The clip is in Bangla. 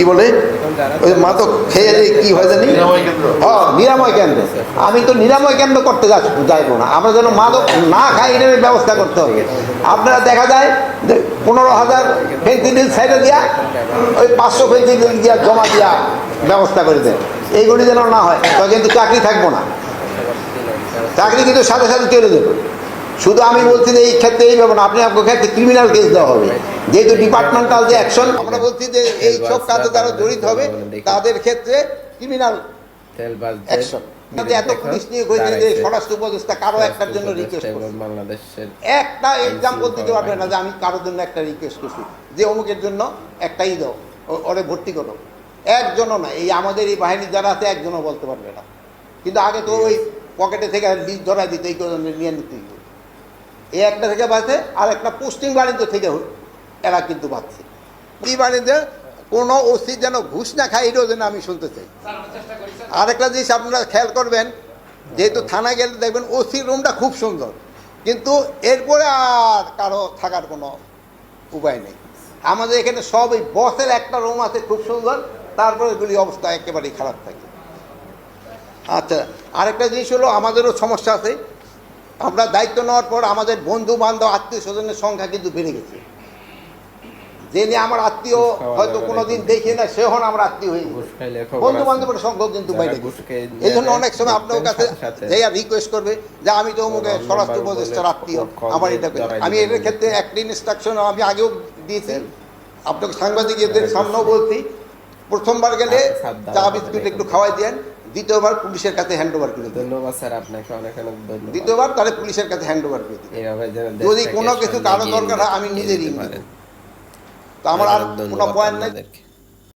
কি বলে? ওই মাদক খেয়ে এলে কি হয় জানি? নিরাময় কেন্দ্র। নিরাময় কেন্দ্র। আমি তো নিরাময় কেন্দ্র করতে যাচ্ছি যাইবো না। আমরা যেন মাদক না খাই এটার ব্যবস্থা করতে হবে। আপনারা দেখা যায় যে পনেরো হাজার ফেন্সিডিল সাইডে দিয়া ওই পাঁচশো ফেন্সিডিল দিয়া জমা দিয়া ব্যবস্থা করে দেন। এইগুলি যেন না হয় তো কিন্তু চাকরি থাকব না। চাকরি কিন্তু সাথে সাথে চলে যাবে। শুধু আমি বলছি যে এই ক্ষেত্রে এই ব্যাপার আপনি আপনার ক্ষেত্রে ক্রিমিনাল কেস দেওয়া হবে। যেহেতু ডিপার্টমেন্টাল যে অ্যাকশন আমরা বলছি যে এই সব কাজে যারা জড়িত হবে তাদের ক্ষেত্রে ক্রিমিনাল অ্যাকশন এত নিয়ে হয়েছে যে স্বরাষ্ট্র উপদেষ্টা কারও একটার জন্য রিকোয়েস্ট বাংলাদেশের একটা এক্সাম্পল দিতে পারবে না যে আমি কারোর জন্য একটা রিকোয়েস্ট করছি। যে অমুকের জন্য একটাই দাও ওরে ভর্তি করো। একজনও না এই আমাদের এই বাহিনী যারা আছে একজনও বলতে পারবে না। কিন্তু আগে তো ওই পকেটে থেকে লিস্ট ধরাই দিতে এই নিয়ে নিতে। এই একটা থেকে বাঁচে আর একটা পোস্টিং বাণিজ্য থেকে এরা কিন্তু বাঁচছে এই বাণিজ্যে কোনো ওসি যেন ঘুষ না খায় এটাও যেন আমি শুনতে চাই। আরেকটা জিনিস আপনারা খেয়াল করবেন যেহেতু থানায় গেলে দেখবেন ওসি রুমটা খুব সুন্দর কিন্তু এরপরে আর কারও থাকার কোনো উপায় নেই। আমাদের এখানে সব এই বসের একটা রুম আছে খুব সুন্দর তারপরে এগুলি অবস্থা একেবারেই খারাপ থাকে। আচ্ছা আরেকটা জিনিস হলো আমাদেরও সমস্যা আছে। আমরা দায়িত্ব নেওয়ার পর আমাদের বন্ধু বান্ধব আত্মীয় স্বজনের সংখ্যা কিন্তু বেড়ে গেছে। যে নিয়ে আমার আত্মীয় হয়তো কোনোদিন দেখি না সে হন আমার আত্মীয় হয়ে। বন্ধু বান্ধবের সংখ্যা কিন্তু বাইরে গেছে। এই জন্য অনেক সময় আপনার কাছে সাথে। রিকোয়েস্ট করবে যে আমি তো অমুকে স্বরাষ্ট্র উপদেষ্টার আত্মীয় আমার এটা আমি। এর ক্ষেত্রে একটা ইনস্ট্রাকশন আমি আগেও দিয়েছি। আপনাকে সাংবাদিকদের সামনেও বলছি প্রথমবার গেলে আচ্ছা, চা বিস্কুট একটু খাওয়াই দেন। দ্বিতীয়বার পুলিশের কাছে হ্যান্ড ওভার করে ধন্যবাদ স্যার আপনাকে অনেক অনেক ধন্যবাদ। দ্বিতীয়বার তাহলে পুলিশের কাছে হ্যান্ড ওভার করে যদি কোনো কিছু কারও দরকার হয় আমি নিজেরই তো আমার আর কোনো পয়েন্ট নেই।